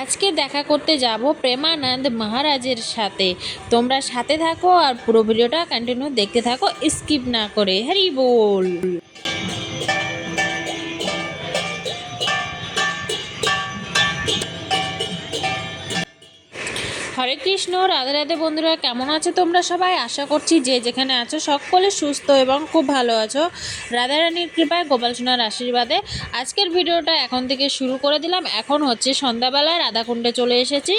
আজকে দেখা করতে যাব প্রেমানন্দ মহারাজের সাথে। তোমরা সাথে থাকো আর পুরো ভিডিওটা কন্টিনিউ দেখতে থাকো। স্কিপ না করে। হ্যারি বল। হরে কৃষ্ণ, রাধে রাধে বন্ধুরা, কেমন আছো তোমরা সবাই? আশা করছি যে যেখানে আছো সকলে সুস্থ এবং খুব ভালো আছো। রাধা রানীর কৃপায়, গোপাল সোনার আশীর্বাদে। আজকের ভিডিওটা এখন থেকে শুরু করে দিলাম। এখন হচ্ছে সন্ধ্যাবেলায় রাধাকুণ্ডে চলে এসেছি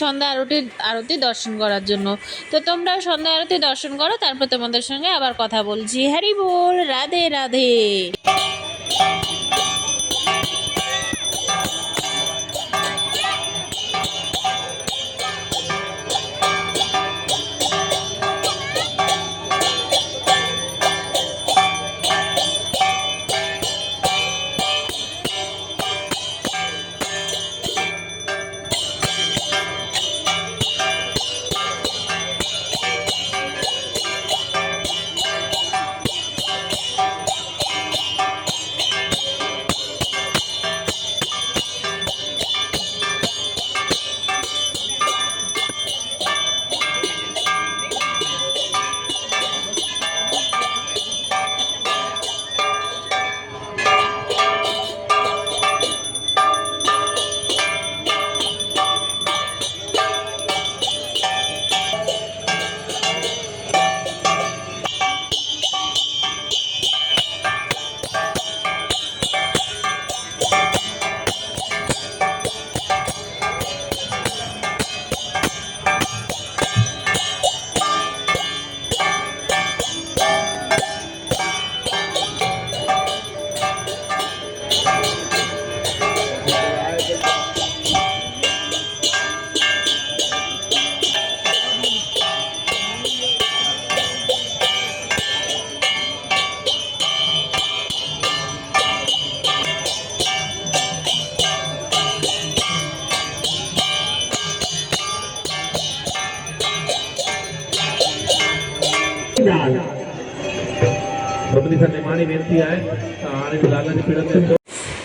সন্ধ্যা আরতি আরতি দর্শন করার জন্য। তো তোমরা সন্ধ্যা আরতি দর্শন করো, তারপর তোমাদের সঙ্গে আবার কথা বলছি। হ্যারি বল, রাধে রাধে।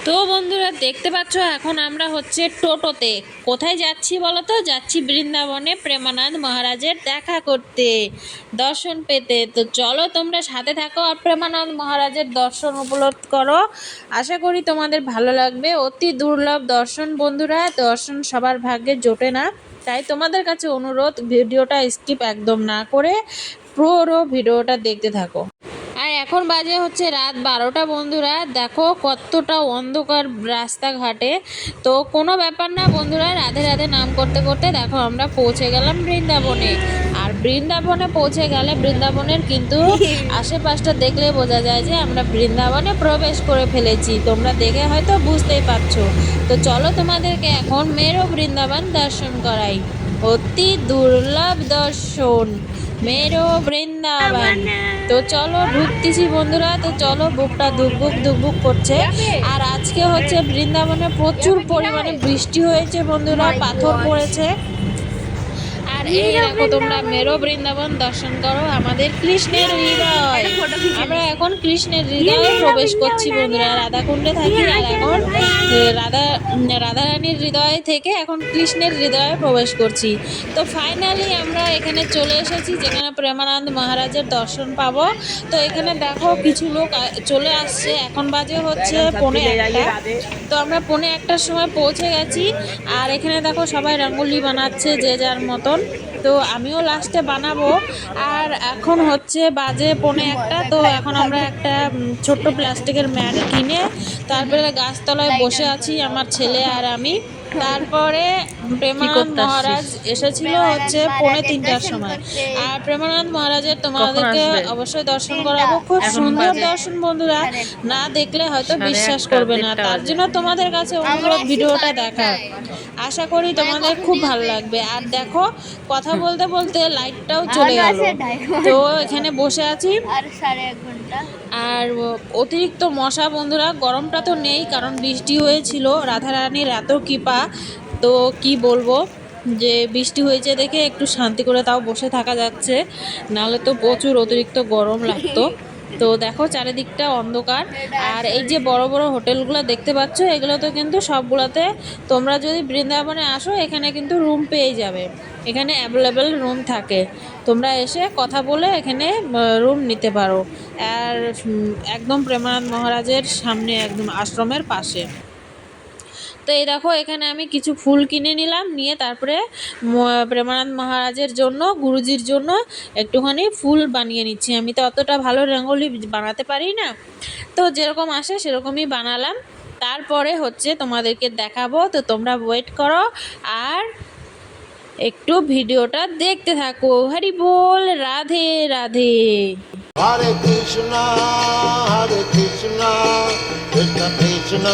তো বন্ধুরা দেখতে পাচ্ছ এখন আমরা হচ্ছে টোটোতে। কোথায় যাচ্ছি বলতো যাচ্ছি বৃন্দাবনে প্রেমানন্দ মহারাজের দেখা করতে দর্শন পেতে। তো চলো তোমরা সাথে থাকো আর প্রেমানন্দ মহারাজের দর্শন উপলব্ধ করো। আশা করি তোমাদের ভালো লাগবে। অতি দুর্লভ দর্শন বন্ধুরা। দর্শন সবার ভাগ্যে জোটে না। তাই তোমাদের কাছে অনুরোধ, ভিডিওটা স্কিপ একদম না করে পুরো ভিডিওটা দেখতে থাকো। আর এখন বাজে হচ্ছে রাত বারোটা বন্ধুরা। দেখো কতটা অন্ধকার রাস্তাঘাটে। তো কোনো ব্যাপার না বন্ধুরা, রাধে রাধে নাম করতে করতে দেখো আমরা পৌঁছে গেলাম বৃন্দাবনে। আর বৃন্দাবনে পৌঁছে গেলে বৃন্দাবনের কিন্তু আশেপাশটা দেখলে বোঝা যায় যে আমরা বৃন্দাবনে প্রবেশ করে ফেলেছি। তোমরা দেখে হয়তো বুঝতেই পারছ। তো চলো তোমাদেরকে এখন মেরো বৃন্দাবন দর্শন করাই। অতি দুর্লভ দর্শন মেরো বৃন্দাবন। তো চলো ঢুকতেছি বন্ধুরা তো চলো বুকটা ধুকবুক ধুকবুক করছে। আর আজকে হচ্ছে বৃন্দাবনে প্রচুর পরিমাণে বৃষ্টি হয়েছে বন্ধুরা পাথর পড়েছে। আর এই দেখো তোমরা মেরো বৃন্দাবন দর্শন করো, আমাদের কৃষ্ণের হৃদয়। আমরা এখন কৃষ্ণের হৃদয়ে প্রবেশ করছি বন্ধুরা, রাধাকুণ্ডে থাকি আর এখন রাধা, রাধারানীর হৃদয় থেকে এখন কৃষ্ণের হৃদয়ে প্রবেশ করছি। তো ফাইনালি আমরা এখানে চলে এসেছি, যেখানে প্রেমানন্দ মহারাজের দর্শন পাবো। তো এখানে দেখো কিছু লোক চলে আসছে, এখন বাজে হচ্ছে পনে একটা। তো আমরা পনে একটার সময় পৌঁছে গেছি, আর এখানে দেখো সবাই রঙ্গোলি বানাচ্ছে যে যার মতন। তো আমিও লাস্টে বানাবো। আর এখন হচ্ছে বাজে পৌনে একটা তো এখন আমরা একটা ছোট্ট প্লাস্টিকের ম্যাট কিনে তারপরে গাছতলায় বসে আছি আমার ছেলে আর আমি। তারপরে প্রেমানন্দ মহারাজ এসেছিল হচ্ছে পৌনে তিনটার সময়। আর প্রেমানন্দ মহারাজের তোমাদেরকে অবশ্যই দর্শন করাবো। খুব সুন্দর দর্শন বন্ধুরা। না দেখলে হয়তো বিশ্বাস করবে না। তার জন্য তোমাদের কাছে অনুরোধ ভিডিওটা দেখা আশা করি তোমাদের খুব ভালো লাগবে। আর দেখো কথা বলতে বলতে লাইটটাও চলে গেল। তো এখানে বসে আছি। আর সাড়ে এক ঘণ্টা। আর অতিরিক্ত মশা বন্ধুরা গরমটা তো নেই কারণ বৃষ্টি হয়েছিল। রাধারানীর এত কৃপা তো কি বলব? যে বৃষ্টি হয়েছে দেখে একটু শান্তি করে তাও বসে থাকা যাচ্ছে। নাহলে তো প্রচুর অতিরিক্ত গরম লাগতো। তো দেখো চারিদিকটা অন্ধকার। আর এই যে বড় বড় হোটেলগুলো দেখতে পাচ্ছ, এগুলো তো কিন্তু সবগুলোতে তোমরা যদি বৃন্দাবনে আসো, এখানে কিন্তু রুম পেয়ে যাবে। এখানে অ্যাভেলেবেল রুম থাকে। তোমরা এসে কথা বলে এখানে রুম নিতে পারো। আর একদম প্রেমানন্দ মহারাজের সামনে একদম আশ্রমের পাশে। তো এই দেখো এখানে আমি কিছু ফুল কিনে নিলাম নিয়ে তারপরে প্রেমানন্দ মহারাজের জন্য গুরুজির জন্য একটুখানি ফুল বানিয়ে নিচ্ছি। আমি তো অতটা ভালো রঙ্গোলি বানাতে পারি না। তো যেরকম আসে সেরকমই বানালাম। তারপরে হচ্ছে তোমাদেরকে দেখাবো তো তোমরা ওয়েট করো আর একটু ভিডিওটা দেখতে থাকো। হরি বল Radhe Radhe. Hare Krishna, Hare Krishna, Krishna Krishna,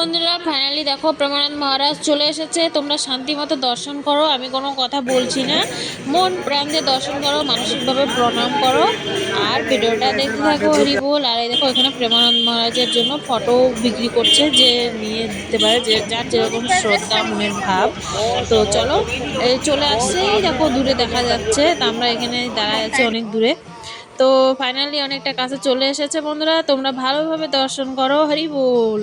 বন্ধুরা ফাইনালি দেখো প্রেমানন্দ মহারাজ চলে এসেছে। তোমরা শান্তি মতো দর্শন করো, আমি কোনো কথা বলছি না। মন প্রাণ দিয়ে দর্শন করো, মানসিকভাবে প্রণাম করো। আর ভিডিওটা দেখতে থাকো বল। আর এই দেখো, এখানে প্রেমানন্দ মহারাজের জন্য ফটো বিক্রি করছে, যে নিয়ে দিতে পারে, যে যার যেরকম শ্রদ্ধা, মনের ভাব। তো চলো চলে আসছে। দেখো, দূরে দেখা যাচ্ছে। তা আমরা এখানে দাঁড়ায় আছি অনেক দূরে। তো ফাইনালি অনেকটা কাছে চলে এসেছে বন্ধুরা তোমরা ভালোভাবে দর্শন করো হরি বল।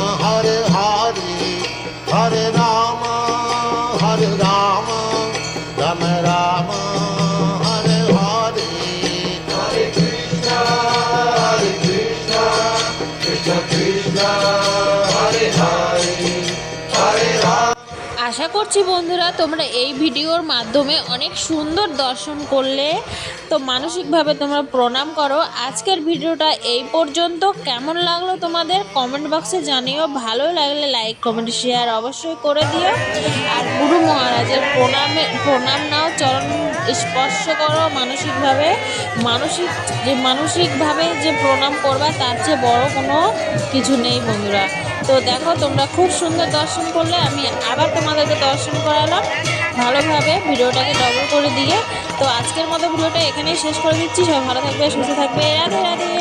করছি বন্ধুরা, তোমরা এই ভিডিওর মাধ্যমে অনেক সুন্দর দর্শন করলে। তো মানসিকভাবে তোমরা প্রণাম করো। আজকের ভিডিওটা এই পর্যন্ত। কেমন লাগল তোমাদের? কমেন্ট বক্সে জানিও। ভালো লাগলে লাইক, কমেন্ট, শেয়ার অবশ্যই করে দিও। আর গুরু মহারাজের প্রণামে প্রণাম নাও, চরণ স্পর্শ করো মানসিকভাবে। মানসিক যে মানসিকভাবে যে প্রণাম করবা, তার চেয়ে বড় কোনো কিছু নেই বন্ধুরা। তো দেখো, তোমরা খুব সুন্দর দর্শন করলে। আমি আবার তোমাদেরকে দর্শন করালাম ভালোভাবে। ভিডিওটাকে ডবল করে দিয়ে। তো আজকের মতো ভিডিওটা এখানেই শেষ করে দিচ্ছি। সব ভালো থাকবে, সুস্থ থাকবে। রাধে রাধে।